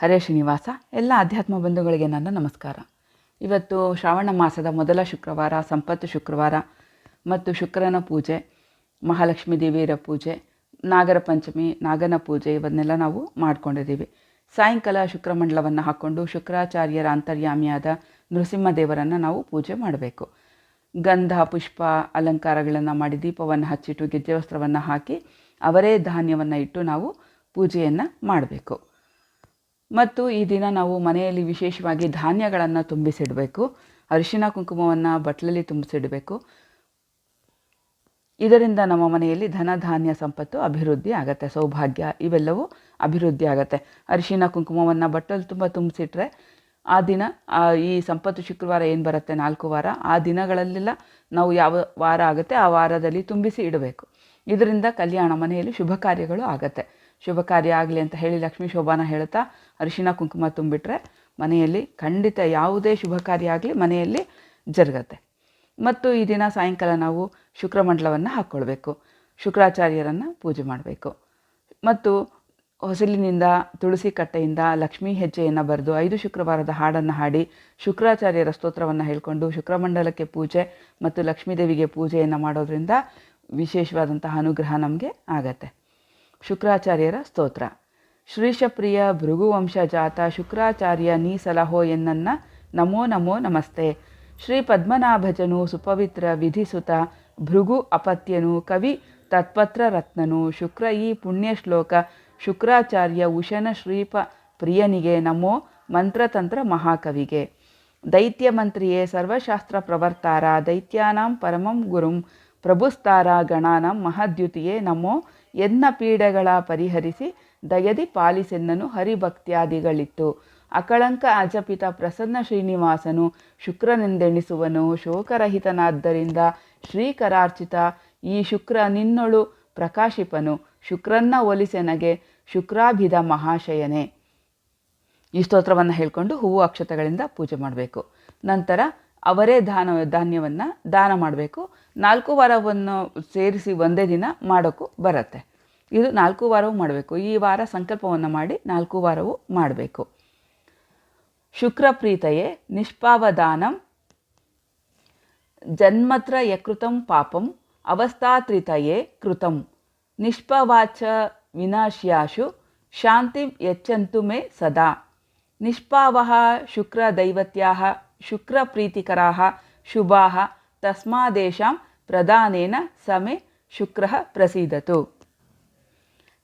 ಹರೇ ಶ್ರೀನಿವಾಸ, ಎಲ್ಲ ಅಧ್ಯಾತ್ಮ ಬಂಧುಗಳಿಗೆ ನನ್ನ ನಮಸ್ಕಾರ. ಇವತ್ತು ಶ್ರಾವಣ ಮಾಸದ ಮೊದಲ ಶುಕ್ರವಾರ, ಸಂಪತ್ತು ಶುಕ್ರವಾರ ಮತ್ತು ಶುಕ್ರನ ಪೂಜೆ, ಮಹಾಲಕ್ಷ್ಮೀ ದೇವಿಯರ ಪೂಜೆ, ನಾಗರ ಪಂಚಮಿ, ನಾಗನ ಪೂಜೆ ಇವನ್ನೆಲ್ಲ ನಾವು ಮಾಡ್ಕೊಂಡಿದ್ದೀವಿ. ಸಾಯಂಕಾಲ ಶುಕ್ರಮಂಡಲವನ್ನು ಹಾಕ್ಕೊಂಡು ಶುಕ್ರಾಚಾರ್ಯರ ಅಂತರ್ಯಾಮಿಯಾದ ನೃಸಿಂಹದೇವರನ್ನು ನಾವು ಪೂಜೆ ಮಾಡಬೇಕು. ಗಂಧ, ಪುಷ್ಪ, ಅಲಂಕಾರಗಳನ್ನು ಮಾಡಿ ದೀಪವನ್ನು ಹಚ್ಚಿಟ್ಟು ಗೆಜ್ಜೆ ವಸ್ತ್ರವನ್ನು ಹಾಕಿ ಅವರೇ ಧಾನ್ಯವನ್ನು ಇಟ್ಟು ನಾವು ಪೂಜೆಯನ್ನು ಮಾಡಬೇಕು. ಮತ್ತು ಈ ದಿನ ನಾವು ಮನೆಯಲ್ಲಿ ವಿಶೇಷವಾಗಿ ಧಾನ್ಯಗಳನ್ನು ತುಂಬಿಸಿಡಬೇಕು. ಅರಿಶಿನ ಕುಂಕುಮವನ್ನು ಬಟ್ಲಲ್ಲಿ ತುಂಬಿಸಿಡಬೇಕು. ಇದರಿಂದ ನಮ್ಮ ಮನೆಯಲ್ಲಿ ಧನ ಧಾನ್ಯ ಸಂಪತ್ತು ಅಭಿವೃದ್ಧಿ ಆಗುತ್ತೆ, ಸೌಭಾಗ್ಯ ಇವೆಲ್ಲವೂ ಅಭಿವೃದ್ಧಿ ಆಗುತ್ತೆ. ಅರಿಶಿನ ಕುಂಕುಮವನ್ನು ಬಟ್ಟಲು ತುಂಬ ತುಂಬಿಸಿಟ್ರೆ ಆ ದಿನ ಈ ಸಂಪತ್ತು ಶುಕ್ರವಾರ ಏನು ಬರುತ್ತೆ ನಾಲ್ಕು ವಾರ? ಆ ದಿನಗಳಲ್ಲೆಲ್ಲ ನಾವು ಯಾವ ವಾರ ಆಗುತ್ತೆ ಆ ವಾರದಲ್ಲಿ ತುಂಬಿಸಿ ಇಡಬೇಕು. ಇದರಿಂದ ಕಲ್ಯಾಣ ಮನೆಯಲ್ಲಿ ಶುಭ ಕಾರ್ಯಗಳು ಆಗುತ್ತೆ. ಶುಭ ಕಾರ್ಯ ಆಗಲಿ ಅಂತ ಹೇಳಿ ಲಕ್ಷ್ಮೀ ಶೋಭಾನ ಹೇಳ್ತಾ ಅರಿಶಿನ ಕುಂಕುಮ ತುಂಬಿಟ್ರೆ ಮನೆಯಲ್ಲಿ ಖಂಡಿತ ಯಾವುದೇ ಶುಭ ಕಾರ್ಯ ಆಗಲಿ ಮನೆಯಲ್ಲಿ ಜರುಗತ್ತೆ. ಮತ್ತು ಈ ದಿನ ಸಾಯಂಕಾಲ ನಾವು ಶುಕ್ರಮಂಡಲವನ್ನು ಹಾಕ್ಕೊಳ್ಬೇಕು ಶುಕ್ರಾಚಾರ್ಯರನ್ನು ಪೂಜೆ ಮಾಡಬೇಕು. ಮತ್ತು ಹೊಸಲಿನಿಂದ ತುಳಸಿ ಕಟ್ಟೆಯಿಂದ ಲಕ್ಷ್ಮೀ ಹೆಜ್ಜೆಯನ್ನು ಬರೆದು ಐದು ಶುಕ್ರವಾರದ ಹಾಡನ್ನು ಹಾಡಿ ಶುಕ್ರಾಚಾರ್ಯರ ಸ್ತೋತ್ರವನ್ನು ಹೇಳಿಕೊಂಡು ಶುಕ್ರಮಂಡಲಕ್ಕೆ ಪೂಜೆ ಮತ್ತು ಲಕ್ಷ್ಮೀದೇವಿಗೆ ಪೂಜೆಯನ್ನು ಮಾಡೋದ್ರಿಂದ ವಿಶೇಷವಾದಂತಹ ಅನುಗ್ರಹ ನಮಗೆ ಆಗತ್ತೆ. ಶುಕ್ರಾಚಾರ್ಯರ ಸ್ತೋತ್ರ. ಶ್ರೀಶಪ್ರಿಯ ಭೃಗುವಂಶ ಜಾತ ಶುಕ್ರಾಚಾರ್ಯ ನೀ ಸಲಹೋ ಎನ್ನನ್ನ ನಮೋ ನಮೋ ನಮಸ್ತೆ. ಶ್ರೀ ಪದ್ಮನಾಭಜನು ಸುಪವಿತ್ರ ವಿಧಿಸುತ ಭೃಗು ಅಪತ್ಯನು ಕವಿ ತತ್ಪತ್ರ ರತ್ನನು ಶುಕ್ರ ಈ ಪುಣ್ಯ ಶ್ಲೋಕ ಶುಕ್ರಾಚಾರ್ಯ ಉಶನ ಶ್ರೀಪ ಪ್ರಿಯನಿಗೆ ನಮೋ ಮಂತ್ರತಂತ್ರ ಮಹಾಕವಿಗೆ. ದೈತ್ಯ ಮಂತ್ರಿಯೇ ಸರ್ವಶಾಸ್ತ್ರ ಪ್ರವರ್ತಾರ ದೈತ್ಯಾನಾಂ ಪರಮಂ ಗುರುಂ ಪ್ರಭುಸ್ತಾರ ಗಣಾನಂ ಮಹದ್ಯುತಿಯೇ ನಮೋ ಎನ್ನ ಪೀಡೆಗಳ ಪರಿಹರಿಸಿ ದಯದಿ ಪಾಲಿಸೆನ್ನನು ಹರಿಭಕ್ತ್ಯಾದಿಗಳಿತ್ತು. ಅಕಳಂಕ ಅಜಪಿತ ಪ್ರಸನ್ನ ಶ್ರೀನಿವಾಸನು ಶುಕ್ರನೆಂದೆಣಿಸುವನು. ಶೋಕರಹಿತನಾದ್ದರಿಂದ ಶ್ರೀಕರಾರ್ಚಿತ ಈ ಶುಕ್ರ ನಿನ್ನೊಳು ಪ್ರಕಾಶಿಪನು. ಶುಕ್ರನ್ನ ಒಲಿಸೆನಗೆ ಶುಕ್ರಾಭಿದ ಮಹಾಶಯನೇ. ಈ ಸ್ತೋತ್ರವನ್ನು ಹೇಳಿಕೊಂಡು ಹೂವು ಅಕ್ಷತೆಗಳಿಂದ ಪೂಜೆ ಮಾಡಬೇಕು. ನಂತರ ಅವರೇ ದಾನ, ಧಾನ್ಯವನ್ನು ದಾನ ಮಾಡಬೇಕು. ನಾಲ್ಕು ವಾರವನ್ನು ಸೇರಿಸಿ ಒಂದೇ ದಿನ ಮಾಡೋಕ್ಕೂ ಬರುತ್ತೆ. ಇದು ನಾಲ್ಕು ವಾರವೂ ಮಾಡಬೇಕು. ಈ ವಾರ ಸಂಕಲ್ಪವನ್ನು ಮಾಡಿ ನಾಲ್ಕು ವಾರವೂ ಮಾಡಬೇಕು. ಶುಕ್ರಪ್ರೀತಯೇ ನಿಷ್ಪಾವದಾನಂ ಜನ್ಮತ್ರ ಯಕೃತಂ ಪಾಪಂ ಅವಸ್ಥಾತ್ರಿತಯೇ ಕೃತಂ. ನಿಷ್ಪವಾಚ ವಿನಾಶ್ಯಾಶು ಶಾಂತಿ ಯಚ್ಚಂತು ಮೇ ಸದಾ. ನಿಷ್ಪಾವಹ ಶುಕ್ರದೈವತ್ಯಾಹ ಶುಕ್ರಪ್ರೀತಿಕರಾः ಶುಭಾः ತಸ್ಮಾದೇಶಾಂ ಪ್ರದಾನೇನ ಸಮೆ ಶುಕ್ರಃ ಪ್ರಸೀದತು.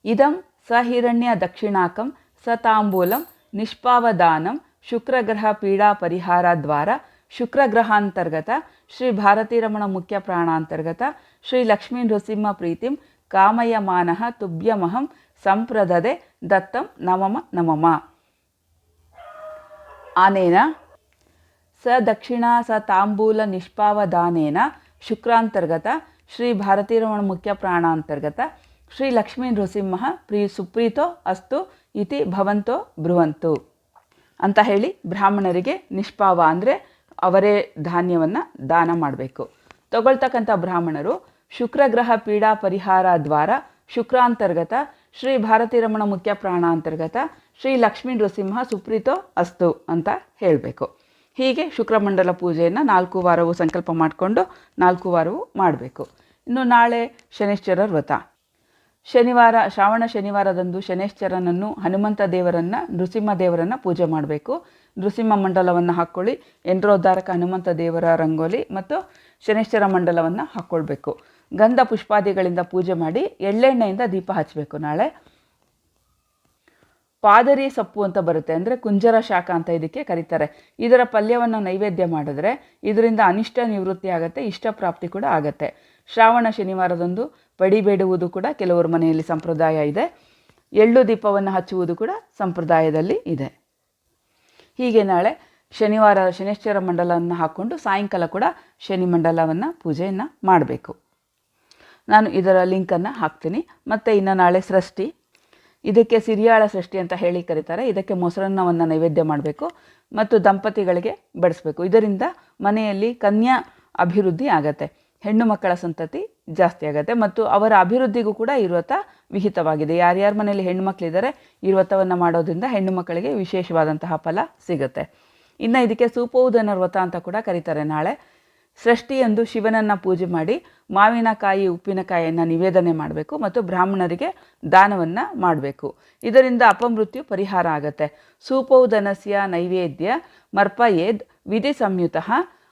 ಇದಂ ಸಹಿರಣ್ಯ ದಕ್ಷಿಣಾಕಂ ಸತಾಂಬೂಲಂ ನಿಷ್ಪಾವದಾನಂ ಶುಕ್ರಗ್ರಹ ಪೀಡಾ ಪರಿಹಾರದ್ವಾರ ಶುಕ್ರಗ್ರಹಾಂತರ್ಗತ ಶ್ರೀ ಭಾರತೀರಮಣ ಮುಖ್ಯ ಪ್ರಾಣಾಂತರ್ಗತ ಶ್ರೀ ಲಕ್ಷ್ಮೀ ನೃಸಿಂಹ ಪ್ರೀತಿಂ ಕಾಮಯಮಾನಃ ತುಭ್ಯಮಹಂ ಸಂಪ್ರದದೆ ದತ್ತಂ ನಮಮ ನಮಮ. ಆನೇನ ಸ ದಕ್ಷಿಣ, ಸ ತಾಂಬೂಲ ನಿಷ್ಪಾವದಾನೇನ ಶುಕ್ರಾಂತರ್ಗತ, ಶ್ರೀ ಭಾರತೀರಮಣ ಮುಖ್ಯ ಪ್ರಾಣಾಂತರ್ಗತ, ಶ್ರೀ ಲಕ್ಷ್ಮೀ ನೃಸಿಂಹ ಪ್ರೀ ಸುಪ್ರೀತೋ ಅಸ್ತು ಇತಿ ಭವಂತೋ ಬ್ರುವಂತು ಅಂತ ಹೇಳಿ ಬ್ರಾಹ್ಮಣರಿಗೆ ನಿಷ್ಪಾವ ಅಂದರೆ ಅವರೇ ಧಾನ್ಯವನ್ನು ದಾನ ಮಾಡಬೇಕು. ತಗೊಳ್ತಕ್ಕಂಥ ಬ್ರಾಹ್ಮಣರು ಶುಕ್ರಗ್ರಹ ಪೀಡಾ ಪರಿಹಾರ ದ್ವಾರ, ಶುಕ್ರಾಂತರ್ಗತ, ಶ್ರೀ ಭಾರತೀರಮಣ ಮುಖ್ಯ ಪ್ರಾಣಾಂತರ್ಗತ, ಶ್ರೀ ಲಕ್ಷ್ಮೀ ನೃಸಿಂಹ ಸುಪ್ರೀತೋ ಅಸ್ತು ಅಂತ ಹೇಳಬೇಕು. ಹೀಗೆ ಶುಕ್ರಮಂಡಲ ಪೂಜೆಯನ್ನು ನಾಲ್ಕು ವಾರವೂ ಸಂಕಲ್ಪ ಮಾಡಿಕೊಂಡು ನಾಲ್ಕು ವಾರವೂ ಮಾಡಬೇಕು. ಇನ್ನು ನಾಳೆ ಶನೇಶ್ವರ ವ್ರತ. ಶನಿವಾರ, ಶ್ರಾವಣ ಶನಿವಾರದಂದು ಶನೇಶ್ವರನನ್ನು ಹನುಮಂತ ದೇವರನ್ನು, ನೃಸಿಂಹ ದೇವರನ್ನು ಪೂಜೆ ಮಾಡಬೇಕು. ನೃಸಿಂಹ ಮಂಡಲವನ್ನು ಹಾಕ್ಕೊಳ್ಳಿ ಎಂಡ್ರೋದ್ಧಾರಕ ಹನುಮಂತ ದೇವರ ರಂಗೋಲಿ ಮತ್ತು ಶನೇಶ್ವರ ಮಂಡಲವನ್ನು ಹಾಕ್ಕೊಳ್ಬೇಕು ಗಂಧ ಪುಷ್ಪಾದಿಗಳಿಂದ ಪೂಜೆ ಮಾಡಿ ಎಳ್ಳೆಣ್ಣೆಯಿಂದ ದೀಪ ಹಚ್ಚಬೇಕು ನಾಳೆ. ಪಾದರಿ ಸೊಪ್ಪು ಅಂತ ಬರುತ್ತೆ. ಅಂದರೆ ಕುಂಜರ ಶಾಖ ಅಂತ ಇದಕ್ಕೆ ಕರೀತಾರೆ. ಇದರ ಪಲ್ಯವನ್ನು ನೈವೇದ್ಯ ಮಾಡಿದ್ರೆ ಇದರಿಂದ ಅನಿಷ್ಟ ನಿವೃತ್ತಿ ಆಗುತ್ತೆ, ಇಷ್ಟ ಪ್ರಾಪ್ತಿ ಕೂಡ ಆಗುತ್ತೆ. ಶ್ರಾವಣ ಶನಿವಾರದಂದು ಪಡಿಬೇಡುವುದು ಕೂಡ ಕೆಲವರ ಮನೆಯಲ್ಲಿ ಸಂಪ್ರದಾಯ ಇದೆ. ಎಳ್ಳು ದೀಪವನ್ನು ಹಚ್ಚುವುದು ಕೂಡ ಸಂಪ್ರದಾಯದಲ್ಲಿ ಇದೆ. ಹೀಗೆ ನಾಳೆ ಶನಿವಾರ ಶನೇಶ್ವರ ಮಂಡಲವನ್ನು ಹಾಕ್ಕೊಂಡು ಸಾಯಂಕಾಲ ಕೂಡ ಶನಿ ಮಂಡಲವನ್ನು ಪೂಜೆಯನ್ನು ಮಾಡಬೇಕು. ನಾನು ಇದರ ಲಿಂಕನ್ನು ಹಾಕ್ತೀನಿ. ಮತ್ತು ಇನ್ನು ನಾಳೆ ಸೃಷ್ಟಿ. ಇದಕ್ಕೆ ಸಿರಿಯಾಳ ಸೃಷ್ಟಿ ಅಂತ ಹೇಳಿ ಕರೀತಾರೆ. ಇದಕ್ಕೆ ಮೊಸರನ್ನವನ್ನು ನೈವೇದ್ಯ ಮಾಡಬೇಕು ಮತ್ತು ದಂಪತಿಗಳಿಗೆ ಬಡಿಸಬೇಕು. ಇದರಿಂದ ಮನೆಯಲ್ಲಿ ಕನ್ಯಾ ಅಭಿವೃದ್ಧಿ ಆಗತ್ತೆ. ಹೆಣ್ಣು ಮಕ್ಕಳ ಸಂತತಿ ಜಾಸ್ತಿ ಆಗುತ್ತೆ ಮತ್ತು ಅವರ ಅಭಿವೃದ್ಧಿಗೂ ಕೂಡ ಈ ವಿಹಿತವಾಗಿದೆ. ಯಾರ್ಯಾರ ಮನೆಯಲ್ಲಿ ಹೆಣ್ಣು ಮಕ್ಕಳಿದ್ದಾರೆ ಈ ವ್ರತವನ್ನು ಮಾಡೋದ್ರಿಂದ ಹೆಣ್ಣು ಮಕ್ಕಳಿಗೆ ವಿಶೇಷವಾದಂತಹ ಫಲ ಸಿಗುತ್ತೆ. ಇನ್ನು ಇದಕ್ಕೆ ಸೂಪೋದನ ವ್ರತ ಅಂತ ಕೂಡ ಕರೀತಾರೆ ನಾಳೆ. ಸೃಷ್ಟಿಯಂದು ಶಿವನನ್ನು ಪೂಜೆ ಮಾಡಿ ಮಾವಿನಕಾಯಿ ಉಪ್ಪಿನಕಾಯಿಯನ್ನು ನಿವೇದನೆ ಮಾಡಬೇಕು ಮತ್ತು ಬ್ರಾಹ್ಮಣರಿಗೆ ದಾನವನ್ನು ಮಾಡಬೇಕು. ಇದರಿಂದ ಅಪಮೃತ್ಯು ಪರಿಹಾರ ಆಗುತ್ತೆ. ಸೂಪೌದನಸ್ಯ ನೈವೇದ್ಯ ಮರ್ಪಯೇದ್ ವಿಧಿ ಸಂಯುತ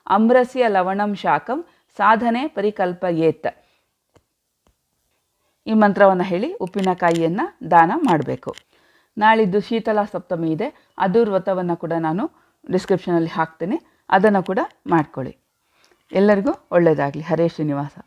ಅಮ್ರಸ್ಯ ಲವಣಂ ಶಾಕಂ ಸಾಧನೆ ಪರಿಕಲ್ಪಯೇತ್. ಈ ಮಂತ್ರವನ್ನು ಹೇಳಿ ಉಪ್ಪಿನಕಾಯಿಯನ್ನು ದಾನ ಮಾಡಬೇಕು. ನಾಳಿದ್ದು ಶೀತಲ ಸಪ್ತಮಿ ಇದೆ. ಅದು ವ್ರತವನ್ನು ಕೂಡ ನಾನು ಡಿಸ್ಕ್ರಿಪ್ಷನಲ್ಲಿ ಹಾಕ್ತೇನೆ. ಅದನ್ನು ಕೂಡ ಮಾಡ್ಕೊಳ್ಳಿ. ಎಲ್ಲರಿಗೂ ಒಳ್ಳೆಯದಾಗಲಿ. ಹರೇ ಶ್ರೀನಿವಾಸ.